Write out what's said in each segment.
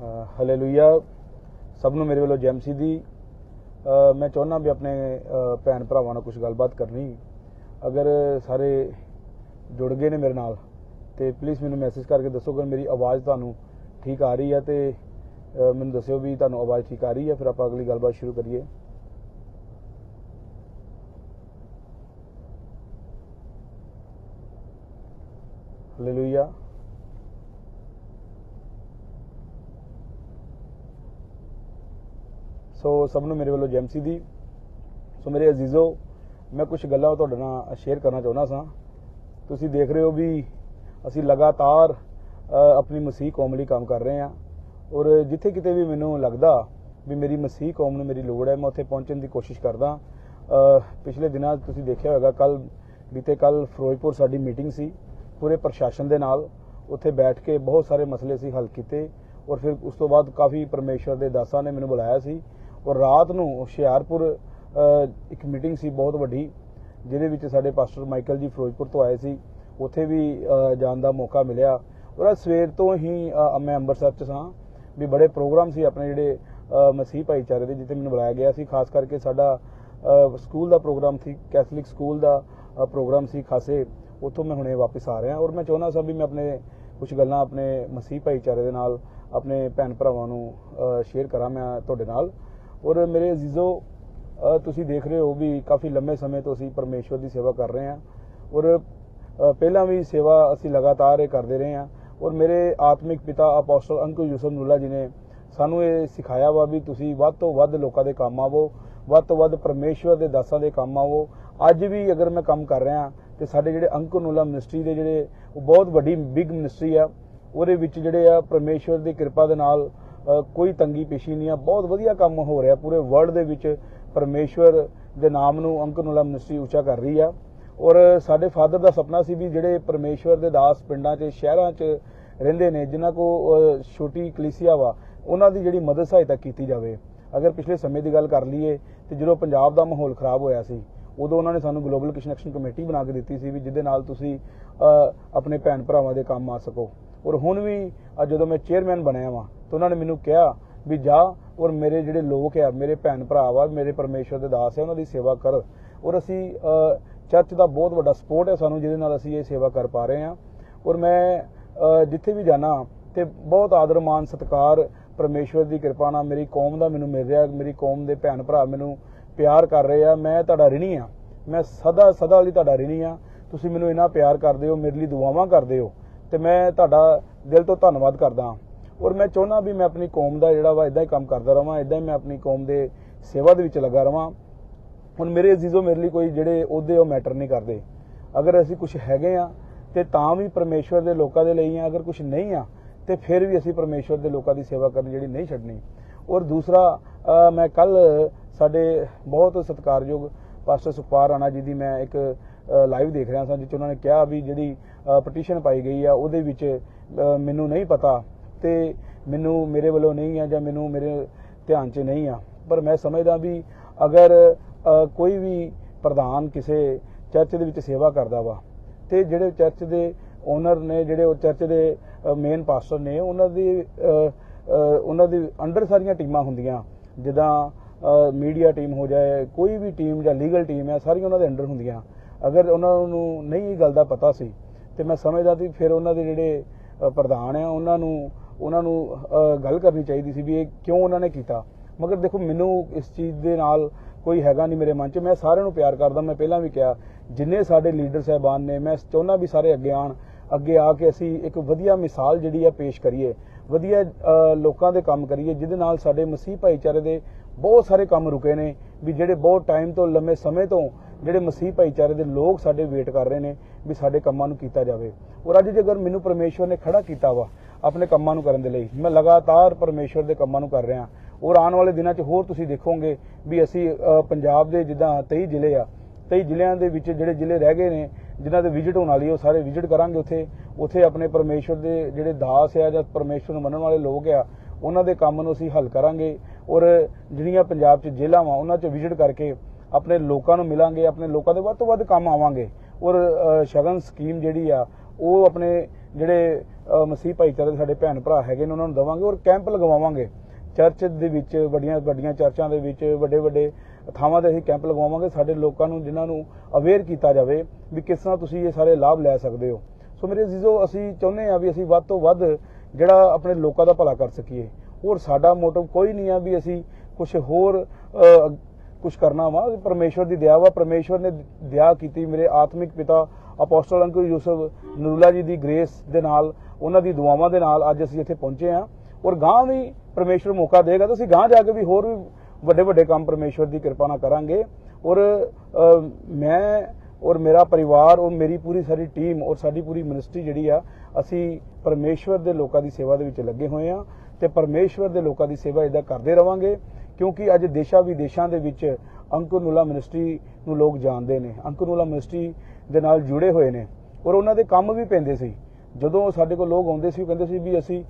Hallelujah ਸਭ ਨੂੰ ਮੇਰੇ ਵੱਲੋਂ ਜੈਮਸੀ ਦੀ ਮੈਂ ਚਾਹੁੰਦਾ ਵੀ ਆਪਣੇ ਭੈਣ ਭਰਾਵਾਂ ਨਾਲ ਕੁਝ ਗੱਲਬਾਤ ਕਰਨੀ। ਅਗਰ ਸਾਰੇ ਜੁੜ ਗਏ ਨੇ ਮੇਰੇ ਨਾਲ, ਤੇ ਪਲੀਜ਼ ਮੈਨੂੰ ਮੈਸੇਜ ਕਰਕੇ ਦੱਸੋ ਕਿ ਮੇਰੀ ਆਵਾਜ਼ ਤੁਹਾਨੂੰ ਠੀਕ ਆ ਰਹੀ ਹੈ ਤੇ ਮੈਨੂੰ ਦੱਸਿਓ ਵੀ ਤੁਹਾਨੂੰ ਆਵਾਜ਼ ਠੀਕ ਆ ਰਹੀ ਹੈ, ਫਿਰ ਆਪਾਂ ਅਗਲੀ ਗੱਲਬਾਤ ਸ਼ੁਰੂ ਕਰੀਏ। ਹਾਲੇਲੂਇਆ ਸੋ ਸਭ ਨੂੰ ਮੇਰੇ ਵੱਲੋਂ ਜੈਮਸੀ ਦੀ। ਸੋ ਮੇਰੇ ਅਜ਼ੀਜ਼ੋ, ਮੈਂ ਕੁਝ ਗੱਲਾਂ ਤੁਹਾਡੇ ਨਾਲ ਸ਼ੇਅਰ ਕਰਨਾ ਚਾਹੁੰਦਾ ਸਾਂ। ਤੁਸੀਂ ਦੇਖ ਰਹੇ ਹੋ ਵੀ ਅਸੀਂ ਲਗਾਤਾਰ ਆਪਣੀ ਮਸੀਹ ਕੌਮ ਲਈ ਕੰਮ ਕਰ ਰਹੇ ਹਾਂ। ਔਰ ਜਿੱਥੇ ਕਿਤੇ ਵੀ ਮੈਨੂੰ ਲੱਗਦਾ ਵੀ ਮੇਰੀ ਮਸੀਹ ਕੌਮ ਨੂੰ ਮੇਰੀ ਲੋੜ ਹੈ, ਮੈਂ ਉੱਥੇ ਪਹੁੰਚਣ ਦੀ ਕੋਸ਼ਿਸ਼ ਕਰਦਾ। ਪਿਛਲੇ ਦਿਨਾਂ ਤੁਸੀਂ ਦੇਖਿਆ ਹੋਵੇਗਾ ਕੱਲ ਬੀਤੇ ਕੱਲ ਫਿਰੋਜ਼ਪੁਰ ਸਾਡੀ ਮੀਟਿੰਗ ਸੀ, ਪੂਰੇ ਪ੍ਰਸ਼ਾਸਨ ਦੇ ਨਾਲ। ਉੱਥੇ ਬੈਠ ਕੇ ਬਹੁਤ ਸਾਰੇ ਮਸਲੇ ਸੀ ਹੱਲ ਕੀਤੇ। ਔਰ ਫਿਰ ਉਸ ਤੋਂ ਬਾਅਦ ਕਾਫੀ ਪਰਮੇਸ਼ਵਰ ਦੇ ਦਾਸਾਂ ਨੇ ਮੈਨੂੰ ਬੁਲਾਇਆ ਸੀ। ਔਰ ਰਾਤ ਨੂੰ ਹੁਸ਼ਿਆਰਪੁਰ ਇੱਕ ਮੀਟਿੰਗ ਸੀ ਬਹੁਤ ਵੱਡੀ, ਜਿਹਦੇ ਵਿੱਚ ਸਾਡੇ ਪਾਸਟਰ ਮਾਈਕਲ ਜੀ ਫਿਰੋਜ਼ਪੁਰ ਤੋਂ ਆਏ ਸੀ। ਉੱਥੇ ਵੀ ਜਾਣ ਦਾ ਮੌਕਾ ਮਿਲਿਆ। ਔਰ ਅੱਜ ਸਵੇਰ ਤੋਂ ਹੀ ਮੈਂ ਅੰਮ੍ਰਿਤਸਰ ਚ ਸਾਂ। ਵੀ ਬੜੇ ਪ੍ਰੋਗਰਾਮ ਸੀ ਆਪਣੇ ਜਿਹੜੇ ਮਸੀਹ ਭਾਈਚਾਰੇ ਦੇ, ਜਿੱਥੇ ਮੈਨੂੰ ਬੁਲਾਇਆ ਗਿਆ ਸੀ। ਖਾਸ ਕਰਕੇ ਸਾਡਾ ਸਕੂਲ ਦਾ ਪ੍ਰੋਗਰਾਮ ਸੀ, ਕੈਥੋਲਿਕ ਸਕੂਲ ਦਾ ਪ੍ਰੋਗਰਾਮ ਸੀ ਖਾਸੇ। ਉੱਥੋਂ ਮੈਂ ਹੁਣੇ ਵਾਪਸ ਆ ਰਿਹਾ ਔਰ ਮੈਂ ਚਾਹੁੰਦਾ ਸਾਂ ਵੀ ਮੈਂ ਆਪਣੇ ਕੁਝ ਗੱਲਾਂ ਆਪਣੇ ਮਸੀਹ ਭਾਈਚਾਰੇ ਦੇ ਨਾਲ, ਆਪਣੇ ਭੈਣ ਭਰਾਵਾਂ ਨੂੰ ਸ਼ੇਅਰ ਕਰਾਂ ਮੈਂ ਤੁਹਾਡੇ ਨਾਲ। ਔਰ ਮੇਰੇ ਅਜ਼ੀਜ਼ੋ ਤੁਸੀਂ ਦੇਖ ਰਹੇ ਹੋ ਵੀ ਕਾਫੀ ਲੰਮੇ ਸਮੇਂ ਤੋਂ ਅਸੀਂ ਪਰਮੇਸ਼ਵਰ ਦੀ ਸੇਵਾ ਕਰ ਰਹੇ ਹਾਂ। ਔਰ ਪਹਿਲਾਂ ਵੀ ਸੇਵਾ ਅਸੀਂ ਲਗਾਤਾਰ ਇਹ ਕਰਦੇ ਰਹੇ ਹਾਂ। ਔਰ ਮੇਰੇ ਆਤਮਿਕ ਪਿਤਾ ਅਪੋਸਟਲ ਅੰਕੁਰ ਯੂਸਫ ਨੂਲਾ ਜੀ ਨੇ ਸਾਨੂੰ ਇਹ ਸਿਖਾਇਆ ਵਾ ਵੀ ਤੁਸੀਂ ਵੱਧ ਤੋਂ ਵੱਧ ਲੋਕਾਂ ਦੇ ਕੰਮ ਆਵੋ, ਵੱਧ ਤੋਂ ਵੱਧ ਪਰਮੇਸ਼ਵਰ ਦੇ ਦਾਸਾਂ ਦੇ ਕੰਮ ਆਵੋ। ਅੱਜ ਵੀ ਅਗਰ ਮੈਂ ਕੰਮ ਕਰ ਰਿਹਾ ਤੇ ਸਾਡੇ ਜਿਹੜੇ ਅੰਕੁਰ ਨੂਲਾ ਮਿਨਿਸਟਰੀ ਦੇ ਜਿਹੜੇ ਉਹ ਬਹੁਤ ਵੱਡੀ ਬਿਗ ਮਿਨਿਸਟਰੀ ਆ, ਉਹਦੇ ਵਿੱਚ ਜਿਹੜੇ ਆ ਪਰਮੇਸ਼ਵਰ ਦੀ ਕਿਰਪਾ ਦੇ ਨਾਲ ਕੋਈ ਤੰਗੀ ਪੇਸ਼ੀ ਨਹੀਂ ਆ। ਬਹੁਤ ਵਧੀਆ ਕੰਮ ਹੋ ਰਿਹਾ ਪੂਰੇ ਵਰਲਡ ਦੇ ਵਿੱਚ। ਪਰਮੇਸ਼ਵਰ ਦੇ ਨਾਮ ਨੂੰ ਅੰਕਲ ਨੂਲਾ ਮਿਨਿਸਟਰੀ ਉੱਚਾ ਕਰ ਰਹੀ ਆ। ਔਰ ਸਾਡੇ ਫਾਦਰ ਦਾ ਸੁਪਨਾ ਸੀ ਵੀ ਜਿਹੜੇ ਪਰਮੇਸ਼ਵਰ ਦੇ ਦਾਸ ਪਿੰਡਾਂ 'ਚ, ਸ਼ਹਿਰਾਂ 'ਚ ਰਹਿੰਦੇ ਨੇ, ਜਿਨ੍ਹਾਂ ਕੋ ਛੋਟੀ ਕਲੀਸਿਆ ਵਾ, ਉਹਨਾਂ ਦੀ ਜਿਹੜੀ ਮਦਦ ਸਹਾਇਤਾ ਕੀਤੀ ਜਾਵੇ। ਅਗਰ ਪਿਛਲੇ ਸਮੇਂ ਦੀ ਗੱਲ ਕਰ ਲਈਏ ਤੇ ਜਦੋਂ ਪੰਜਾਬ ਦਾ ਮਾਹੌਲ ਖਰਾਬ ਹੋਇਆ ਸੀ, ਉਦੋਂ ਉਹਨਾਂ ਨੇ ਸਾਨੂੰ ਗਲੋਬਲ ਕਿਸ਼ਨ ਐਕਸ਼ਨ ਕਮੇਟੀ ਬਣਾ ਕੇ ਦਿੱਤੀ ਸੀ ਵੀ ਜਿਹਦੇ ਨਾਲ ਤੁਸੀਂ ਆਪਣੇ ਭੈਣ ਭਰਾਵਾਂ ਦੇ ਕੰਮ ਆ ਸਕੋ। ਔਰ ਹੁਣ ਵੀ ਜਦੋਂ ਮੈਂ ਚੇਅਰਮੈਨ ਬਣਿਆ ਵਾਂ, ਤਾਂ ਉਹਨਾਂ ਨੇ ਮੈਨੂੰ ਕਿਹਾ ਵੀ ਜਾ ਔਰ ਮੇਰੇ ਜਿਹੜੇ ਲੋਕ ਆ, ਮੇਰੇ ਭੈਣ ਭਰਾ ਵਾ, ਮੇਰੇ ਪਰਮੇਸ਼ਵਰ ਦੇ ਦਾਸ ਆ, ਉਹਨਾਂ ਦੀ ਸੇਵਾ ਕਰ। ਔਰ ਅਸੀਂ ਚਰਚ ਦਾ ਬਹੁਤ ਵੱਡਾ ਸਪੋਰਟ ਹੈ ਸਾਨੂੰ, ਜਿਹਦੇ ਨਾਲ ਅਸੀਂ ਇਹ ਸੇਵਾ ਕਰ ਪਾ ਰਹੇ ਹਾਂ ਔਰ ਮੈਂ ਜਿੱਥੇ ਵੀ ਜਾਣਾ ਤੇ ਬਹੁਤ ਆਦਰ ਮਾਨ ਸਤਿਕਾਰ, ਪਰਮੇਸ਼ਵਰ ਦੀ ਕਿਰਪਾ ਨਾਲ ਮੇਰੀ ਕੌਮ ਦਾ ਮੈਨੂੰ ਮਿਲ ਰਿਹਾ, ਮੇਰੀ ਕੌਮ ਦੇ ਭੈਣ ਭਰਾ ਮੈਨੂੰ ਪਿਆਰ ਕਰ ਰਹੇ ਆ। ਮੈਂ ਤੁਹਾਡਾ ਰਿਣੀ ਆ। ਮੈਂ ਸਦਾ ਸਦਾ ਲਈ ਤੁਹਾਡਾ ਰਿਣੀ ਆ। ਤੁਸੀਂ ਮੈਨੂੰ ਇੰਨਾ ਪਿਆਰ ਕਰਦੇ ਹੋ, ਮੇਰੇ ਲਈ ਦੁਆਵਾਂ ਕਰਦੇ ਹੋ। ਤੇ ਮੈਂ ਤੁਹਾਡਾ ਦਿਲ ਤੋਂ ਧੰਨਵਾਦ ਕਰਦਾ ਹਾਂ। ਔਰ ਮੈਂ ਚਾਹੁੰਦਾ ਵੀ ਮੈਂ ਆਪਣੀ ਕੌਮ ਦਾ ਜਿਹੜਾ ਵਾ ਇਦਾਂ ਹੀ ਕੰਮ ਕਰਦਾ ਰਵਾਂ ਇਦਾਂ ਹੀ ਮੈਂ ਆਪਣੀ ਕੌਮ ਦੇ ਸੇਵਾ ਦੇ ਵਿੱਚ ਲੱਗਾ ਰਵਾਂ। ਹੁਣ ਮੇਰੇ ਅਜ਼ੀਜ਼ੋ ਮੇਰੇ ਲਈ ਕੋਈ ਜਿਹੜੇ ਉਹਦੇ ਉਹ ਮੈਟਰ ਨਹੀਂ ਕਰਦੇ। ਅਗਰ ਅਸੀਂ ਕੁਝ ਹੈਗੇ ਆ ਤੇ ਤਾਂ ਵੀ ਪਰਮੇਸ਼ਵਰ ਦੇ ਲੋਕਾਂ ਦੇ ਲਈ ਆ, ਅਗਰ ਕੁਝ ਨਹੀਂ ਆ, ਤੇ ਫਿਰ ਵੀ ਅਸੀਂ ਪਰਮੇਸ਼ਵਰ ਦੇ ਲੋਕਾਂ ਦੀ ਸੇਵਾ ਕਰਨੀ ਜਿਹੜੀ ਨਹੀਂ ਛੱਡਣੀ। ਔਰ ਦੂਸਰਾ ਮੈਂ ਕੱਲ ਸਾਡੇ ਬਹੁਤ ਸਤਿਕਾਰਯੋਗ ਪਾਸਟਰ ਸੁਖਪਾਲ ਰਾਣਾ ਜੀ ਦੀ ਮੈਂ ਇੱਕ ਲਾਈਵ ਦੇਖ ਰਿਹਾ ਸਾਂ, ਜਿੱਥੇ ਉਹਨਾਂ ਨੇ ਕਿਹਾ ਵੀ ਜਿਹੜੀ ਪਟੀਸ਼ਨ ਪਾਈ ਗਈ ਆ, ਉਹਦੇ ਵਿੱਚ ਮੈਨੂੰ ਨਹੀਂ ਪਤਾ ਤੇ ਮੈਨੂੰ ਮੇਰੇ ਵੱਲੋਂ ਨਹੀਂ ਆ ਜਾਂ ਮੈਨੂੰ ਮੇਰੇ ਧਿਆਨ 'ਚ ਨਹੀਂ ਆ। ਪਰ ਮੈਂ ਸਮਝਦਾ ਵੀ ਅਗਰ ਕੋਈ ਵੀ ਪ੍ਰਧਾਨ ਕਿਸੇ ਚਰਚ ਦੇ ਵਿੱਚ ਸੇਵਾ ਕਰਦਾ ਵਾ ਤੇ ਜਿਹੜੇ ਚਰਚ ਦੇ ਓਨਰ ਨੇ, ਜਿਹੜੇ ਉਹ ਚਰਚ ਦੇ ਮੇਨ ਪਾਸਟਰ ਨੇ, ਉਹਨਾਂ ਦੀ ਉਹਨਾਂ ਦੀ ਅੰਡਰ ਸਾਰੀਆਂ ਟੀਮਾਂ ਹੁੰਦੀਆਂ। ਜਿੱਦਾਂ ਮੀਡੀਆ ਟੀਮ ਹੋ ਜਾਏ, ਕੋਈ ਵੀ ਟੀਮ ਜਾਂ ਲੀਗਲ ਟੀਮ ਹੈ ਸਾਰੀਆਂ ਉਹਨਾਂ ਦੇ ਅੰਡਰ ਹੁੰਦੀਆਂ। ਅਗਰ ਉਹਨਾਂ ਨੂੰ ਨਹੀਂ ਇਹ ਗੱਲ ਦਾ ਪਤਾ ਸੀ, ਤੇ ਮੈਂ ਸਮਝਦਾ ਸੀ, ਫਿਰ ਉਹਨਾਂ ਦੇ ਜਿਹੜੇ ਪ੍ਰਧਾਨ ਆ, ਉਹਨਾਂ ਨੂੰ ਉਹਨਾਂ ਨੂੰ ਗੱਲ ਕਰਨੀ ਚਾਹੀਦੀ ਸੀ ਵੀ ਇਹ ਕਿਉਂ ਉਹਨਾਂ ਨੇ ਕੀਤਾ। ਮਗਰ ਦੇਖੋ, ਮੈਨੂੰ ਇਸ ਚੀਜ਼ ਦੇ ਨਾਲ ਕੋਈ ਹੈਗਾ ਨਹੀਂ ਮੇਰੇ ਮਨ 'ਚ। ਮੈਂ ਸਾਰਿਆਂ ਨੂੰ ਪਿਆਰ ਕਰਦਾ, ਮੈਂ ਪਹਿਲਾਂ ਵੀ ਕਿਹਾ, ਜਿੰਨੇ ਸਾਡੇ ਲੀਡਰ ਸਹਿਬਾਨ ਨੇ, ਮੈਂ ਚਾਹੁੰਦਾ ਵੀ ਸਾਰੇ ਅੱਗੇ ਆਣ, ਅੱਗੇ ਆ ਕੇ ਅਸੀਂ ਇੱਕ ਵਧੀਆ ਮਿਸਾਲ ਜਿਹੜੀ ਆ ਪੇਸ਼ ਕਰੀਏ, ਵਧੀਆ ਲੋਕਾਂ ਦੇ ਕੰਮ ਕਰੀਏ, ਜਿਹਦੇ ਨਾਲ ਸਾਡੇ ਮਸੀਹ ਭਾਈਚਾਰੇ ਦੇ ਬਹੁਤ ਸਾਰੇ ਕੰਮ ਰੁਕੇ ਨੇ, ਵੀ ਜਿਹੜੇ ਬਹੁਤ ਟਾਈਮ ਤੋਂ, ਲੰਮੇ ਸਮੇਂ ਤੋਂ ਜਿਹੜੇ ਮਸੀਹ ਭਾਈਚਾਰੇ ਦੇ ਲੋਕ ਸਾਡੇ ਵੇਟ ਕਰ ਰਹੇ ਨੇ ਵੀ ਸਾਡੇ ਕੰਮਾਂ ਨੂੰ ਕੀਤਾ ਜਾਵੇ। ਔਰ ਅੱਜ ਜੇਕਰ ਮੈਨੂੰ ਪਰਮੇਸ਼ਵਰ ਨੇ ਖੜਾ ਕੀਤਾ ਵਾ ਆਪਣੇ ਕੰਮਾਂ ਨੂੰ ਕਰਨ ਦੇ ਲਈ, ਮੈਂ ਲਗਾਤਾਰ ਪਰਮੇਸ਼ਵਰ ਦੇ ਕੰਮਾਂ ਨੂੰ ਕਰ ਰਿਹਾ। ਔਰ ਆਉਣ ਵਾਲੇ ਦਿਨਾਂ 'ਚ ਹੋਰ ਤੁਸੀਂ ਦੇਖੋਗੇ ਵੀ ਅਸੀਂ ਪੰਜਾਬ ਦੇ ਜਿੱਦਾਂ 23 ਜ਼ਿਲ੍ਹੇ ਆ 23 ਜ਼ਿਲ੍ਹਿਆਂ ਦੇ ਵਿੱਚ ਜਿਹੜੇ ਜ਼ਿਲ੍ਹੇ ਰਹਿ ਗਏ ਨੇ, ਜਿਨ੍ਹਾਂ ਦੇ ਵਿਜ਼ਿਟ ਹੋਣ ਵਾਲੀ ਉਹ ਸਾਰੇ ਵਿਜ਼ਿਟ ਕਰਾਂਗੇ ਉੱਥੇ। ਉੱਥੇ ਆਪਣੇ ਪਰਮੇਸ਼ਵਰ ਦੇ ਜਿਹੜੇ ਦਾਸ ਆ ਜਾਂ ਪਰਮੇਸ਼ਵਰ ਨੂੰ ਮੰਨਣ ਵਾਲੇ ਲੋਕ ਆ, ਉਹਨਾਂ ਦੇ ਕੰਮ ਨੂੰ ਅਸੀਂ ਹੱਲ ਕਰਾਂਗੇ। ਔਰ ਜਿਹੜੀਆਂ ਪੰਜਾਬ 'ਚ ਜੇਲ੍ਹਾਂ ਵਾ, ਉਹਨਾਂ 'ਚ ਵਿਜ਼ਿਟ ਕਰਕੇ ਆਪਣੇ ਲੋਕਾਂ ਨੂੰ ਮਿਲਾਂਗੇ, ਆਪਣੇ ਲੋਕਾਂ ਦੇ ਵੱਧ ਤੋਂ ਵੱਧ ਕੰਮ ਆਵਾਂਗੇ। ਔਰ ਸ਼ਗਨ ਸਕੀਮ ਜਿਹੜੀ ਆ, ਉਹ ਆਪਣੇ ਜਿਹੜੇ ਮਸੀਹ ਭਾਈਚਾਰੇ ਦੇ ਸਾਡੇ ਭੈਣ ਭਰਾ ਹੈਗੇ ਨੇ, ਉਹਨਾਂ ਨੂੰ ਦਵਾਂਗੇ ਔਰ ਕੈਂਪ ਲਗਵਾਵਾਂਗੇ। ਚਰਚ ਦੇ ਵਿੱਚ, ਵੱਡੀਆਂ ਵੱਡੀਆਂ ਚਰਚਾਂ ਦੇ ਵਿੱਚ, ਵੱਡੇ ਵੱਡੇ ਥਾਵਾਂ ਤੇ ਅਸੀਂ ਕੈਂਪ ਲਗਵਾਵਾਂਗੇ, ਸਾਡੇ ਲੋਕਾਂ ਨੂੰ, ਜਿਨ੍ਹਾਂ ਨੂੰ ਅਵੇਅਰ ਕੀਤਾ ਜਾਵੇ ਵੀ ਕਿਸ ਤਰ੍ਹਾਂ ਤੁਸੀਂ ਇਹ ਸਾਰੇ ਲਾਭ ਲੈ ਸਕਦੇ ਹੋ। ਸੋ ਮੇਰੇ ਅਜ਼ੀਜ਼ੋ, ਅਸੀਂ ਚਾਹੁੰਦੇ ਆ ਵੀ ਅਸੀਂ ਵੱਧ ਤੋਂ ਵੱਧ ਜਿਹੜਾ ਆਪਣੇ ਲੋਕਾਂ ਦਾ ਭਲਾ ਕਰ ਸਕੀਏ। ਔਰ ਸਾਡਾ ਮੋਟਿਵ ਕੋਈ ਨਹੀਂ ਆ ਵੀ ਅਸੀਂ ਕੁਝ ਹੋਰ ਕੁਝ ਕਰਨਾ ਵਾ ਪਰਮੇਸ਼ਵਰ ਦੀ ਦਇਆ ਵਾ। ਪਰਮੇਸ਼ਵਰ ਨੇ ਦਇਆ ਕੀਤੀ ਮੇਰੇ ਆਤਮਿਕ ਪਿਤਾ ਅਪੋਸਟਲ ਅੰਕਲ ਯੂਸਫ ਨੂਰੁੱਲਾ ਜੀ ਦੀ ਗ੍ਰੇਸ ਦੇ ਨਾਲ, ਉਹਨਾਂ ਦੀ ਦੁਆਵਾਂ ਦੇ ਨਾਲ ਅੱਜ ਅਸੀਂ ਇੱਥੇ ਪਹੁੰਚੇ ਆ ਔਰ ਗਾਂ ਵੀ ਪਰਮੇਸ਼ਵਰ ਮੌਕਾ ਦੇਗਾ ਤਾਂ ਅਸੀਂ ਗਾਂ ਜਾ ਕੇ ਵੀ ਹੋਰ ਵੀ ਵੱਡੇ ਵੱਡੇ ਕੰਮ ਪਰਮੇਸ਼ਵਰ ਦੀ ਕਿਰਪਾ ਨਾਲ ਕਰਾਂਗੇ। ਔਰ ਮੈਂ ਔਰ ਮੇਰਾ ਪਰਿਵਾਰ ਔਰ ਮੇਰੀ ਪੂਰੀ ਸਾਰੀ ਟੀਮ ਔਰ ਸਾਡੀ ਪੂਰੀ ਮਿਨਿਸਟਰੀ ਜਿਹੜੀ ਆ, ਅਸੀਂ ਪਰਮੇਸ਼ਵਰ ਦੇ ਲੋਕਾਂ ਦੀ ਸੇਵਾ ਦੇ ਵਿੱਚ ਲੱਗੇ ਹੋਏ ਆ ਤੇ ਪਰਮੇਸ਼ਵਰ ਦੇ ਲੋਕਾਂ ਦੀ ਸੇਵਾ ਇਦਾਂ ਕਰਦੇ ਰਵਾਂਗੇ। ਕਿਉਂਕਿ ਅੱਜ ਦੇਸ਼ਾਂ ਵਿਦੇਸ਼ਾਂ ਦੇ ਵਿੱਚ ਅੰਕੁਰ ਨੂਲਾ ਮਿਨਿਸਟਰੀ ਨੂੰ ਲੋਕ ਜਾਣਦੇ ਨੇ। ਅੰਕੁਰ ਨੂਲਾ ਮਿਨਿਸਟਰੀ ਦੇ ਨਾਲ ਜੁੜੇ ਹੋਏ ਨੇ ਔਰ ਉਹਨਾਂ ਦੇ ਕੰਮ ਵੀ ਪੈਂਦੇ ਸੀ। ਜਦੋਂ ਸਾਡੇ ਕੋਲ ਲੋਕ ਆਉਂਦੇ ਸੀ, ਉਹ ਕਹਿੰਦੇ ਸੀ ਵੀ ਅਸੀਂ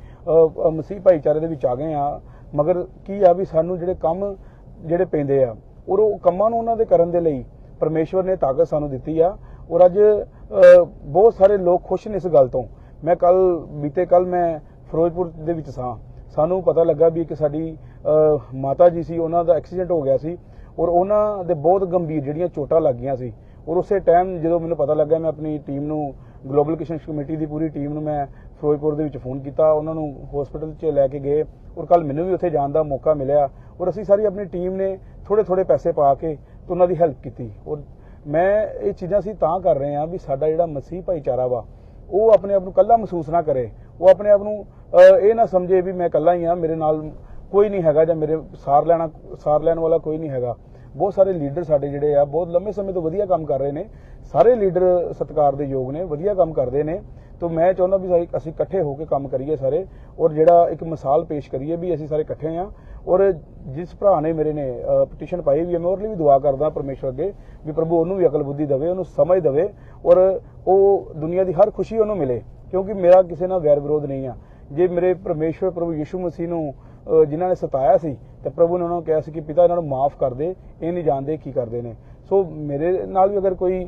ਮਸੀਹ ਭਾਈਚਾਰੇ ਦੇ ਵਿੱਚ ਆ ਗਏ ਆ ਮਗਰ ਕੀ ਆ ਵੀ ਸਾਨੂੰ ਜਿਹੜੇ ਕੰਮ ਜਿਹੜੇ ਪੈਂਦੇ ਆ, ਔਰ ਉਹ ਕੰਮਾਂ ਨੂੰ ਉਹਨਾਂ ਦੇ ਕਰਨ ਦੇ ਲਈ ਪਰਮੇਸ਼ਵਰ ਨੇ ਤਾਕਤ ਸਾਨੂੰ ਦਿੱਤੀ ਆ। ਔਰ ਅੱਜ ਬਹੁਤ ਸਾਰੇ ਲੋਕ ਖੁਸ਼ ਨੇ ਇਸ ਗੱਲ ਤੋਂ। ਮੈਂ ਕੱਲ ਬੀਤੇ ਕੱਲ ਮੈਂ ਫਿਰੋਜ਼ਪੁਰ ਦੇ ਵਿੱਚ ਸਾਂ। ਸਾਨੂੰ ਪਤਾ ਲੱਗਾ ਵੀ ਇੱਕ ਸਾਡੀ ਮਾਤਾ ਜੀ ਸੀ, ਉਹਨਾਂ ਦਾ ਐਕਸੀਡੈਂਟ ਹੋ ਗਿਆ ਸੀ ਔਰ ਉਹਨਾਂ ਦੇ ਬਹੁਤ ਗੰਭੀਰ ਜਿਹੜੀਆਂ ਚੋਟਾਂ ਲੱਗੀਆਂ ਸੀ ਔਰ ਉਸੇ ਟਾਈਮ ਜਦੋਂ ਮੈਨੂੰ ਪਤਾ ਲੱਗਾ, ਮੈਂ ਆਪਣੀ ਟੀਮ ਨੂੰ ਗਲੋਬਲ ਕਿਸ਼ਨ ਕਮੇਟੀ ਦੀ ਪੂਰੀ ਟੀਮ ਨੂੰ ਮੈਂ ਫਿਰੋਜ਼ਪੁਰ ਦੇ ਵਿੱਚ ਫੋਨ ਕੀਤਾ, ਉਹਨਾਂ ਨੂੰ ਹਸਪੀਟਲ 'ਚ ਲੈ ਕੇ ਗਏ ਔਰ ਕੱਲ ਮੈਨੂੰ ਵੀ ਉੱਥੇ ਜਾਣ ਦਾ ਮੌਕਾ ਮਿਲਿਆ ਔਰ ਅਸੀਂ ਸਾਰੀ ਆਪਣੀ ਟੀਮ ਨੇ ਥੋੜੇ ਥੋੜੇ ਪੈਸੇ ਪਾ ਕੇ ਤੇ ਉਹਨਾਂ ਦੀ ਹੈਲਪ ਕੀਤੀ ਔਰ ਮੈਂ ਇਹ ਚੀਜ਼ਾਂ ਅਸੀਂ ਤਾਂ ਕਰ ਰਹੇ ਹਾਂ ਵੀ ਸਾਡਾ ਜਿਹੜਾ ਮਸੀਹ ਭਾਈਚਾਰਾ ਵਾ ਉਹ ਆਪਣੇ ਆਪ ਨੂੰ ਕੱਲਾ ਮਹਿਸੂਸ ਨਾ ਕਰੇ। ਉਹ ਆਪਣੇ ਆਪ ਨੂੰ ਇਹ ਨਾ ਸਮਝੇ ਵੀ ਮੈਂ ਕੱਲਾ ਹੀ ਆ ਮੇਰੇ ਨਾਲ ਕੋਈ ਨਹੀਂ ਹੈਗਾ ਜਾਂ ਮੇਰੇ ਸਾਰ ਲੈਣਾ, ਸਾਰ ਲੈਣ ਵਾਲਾ ਕੋਈ ਨਹੀਂ ਹੈਗਾ। ਬਹੁਤ ਸਾਰੇ ਲੀਡਰ ਸਾਡੇ ਜਿਹੜੇ ਆ, ਬਹੁਤ ਲੰਮੇ ਸਮੇਂ ਤੋਂ ਵਧੀਆ ਕੰਮ ਕਰ ਰਹੇ ਨੇ। ਸਾਰੇ ਲੀਡਰ ਸਤਿਕਾਰ ਦੇ ਯੋਗ ਨੇ, ਵਧੀਆ ਕੰਮ ਕਰਦੇ ਨੇ। ਤੋਂ ਮੈਂ ਚਾਹੁੰਦਾ ਵੀ ਅਸੀਂ ਇਕੱਠੇ ਹੋ ਕੇ ਕੰਮ ਕਰੀਏ ਸਾਰੇ ਔਰ ਜਿਹੜਾ ਇੱਕ ਮਿਸਾਲ ਪੇਸ਼ ਕਰੀਏ ਵੀ ਅਸੀਂ ਸਾਰੇ ਇਕੱਠੇ ਆ। ਔਰ ਜਿਸ ਭਰਾ ਨੇ ਮੇਰੇ ਨੇ ਪਟੀਸ਼ਨ ਪਾਈ ਵੀ ਹੈ, ਮੈਂ ਉਹਦੇ ਲਈ ਵੀ ਦੁਆ ਕਰਦਾ ਪਰਮੇਸ਼ਵਰ ਅੱਗੇ ਵੀ ਪ੍ਰਭੂ ਉਹਨੂੰ ਵੀ ਅਕਲ ਬੁੱਧੀ ਦੇਵੇ, ਉਹਨੂੰ ਸਮਝ ਦੇਵੇ ਔਰ ਉਹ ਦੁਨੀਆ ਦੀ ਹਰ ਖੁਸ਼ੀ ਉਹਨੂੰ ਮਿਲੇ। ਕਿਉਂਕਿ ਮੇਰਾ ਕਿਸੇ ਨਾਲ ਵੈਰ ਵਿਰੋਧ ਨਹੀਂ ਆ। ਜੇ ਮੇਰੇ ਪਰਮੇਸ਼ਵਰ ਪ੍ਰਭੂ ਯਿਸੂ ਮਸੀਹ ਨੂੰ ਜਿਨ੍ਹਾਂ ਨੇ ਸਤਾਇਆ ਸੀ ਤੇ ਪ੍ਰਭੂ ਨੇ ਉਹਨਾਂ ਨੂੰ ਕਿਹਾ ਸੀ ਕਿ ਪਿਤਾ, ਇਹਨਾਂ ਨੂੰ ਮਾਫ ਕਰ ਦੇ, ਇਹ ਨਹੀਂ ਜਾਣਦੇ ਕੀ ਕਰਦੇ ਨੇ। ਸੋ ਮੇਰੇ ਨਾਲ ਵੀ ਅਗਰ ਕੋਈ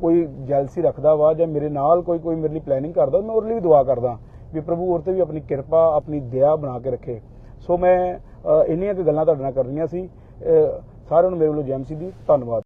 ਕੋਈ ਜੈਲਸੀ ਰੱਖਦਾ ਵਾ ਜਾਂ ਮੇਰੇ ਨਾਲ ਕੋਈ ਕੋਈ ਮੇਰੇ ਲਈ ਪਲੈਨਿੰਗ ਕਰਦਾ, ਮੈਂ ਉਹਦੇ ਲਈ ਵੀ ਦੁਆ ਕਰਦਾ ਵੀ ਪ੍ਰਭੂ ਉਹਦੇ ਤੇ ਵੀ ਆਪਣੀ ਕਿਰਪਾ, ਆਪਣੀ ਦਇਆ ਬਣਾ ਕੇ ਰੱਖੇ। ਸੋ ਮੈਂ ਇੰਨੀਆਂ ਕੁ ਗੱਲਾਂ ਤੁਹਾਡੇ ਨਾਲ ਕਰਨੀਆਂ ਸੀ। ਸਾਰਿਆਂ ਨੂੰ ਮੇਰੇ ਵੱਲੋਂ ਜੈਮਸੀ ਦੀ ਧੰਨਵਾਦ।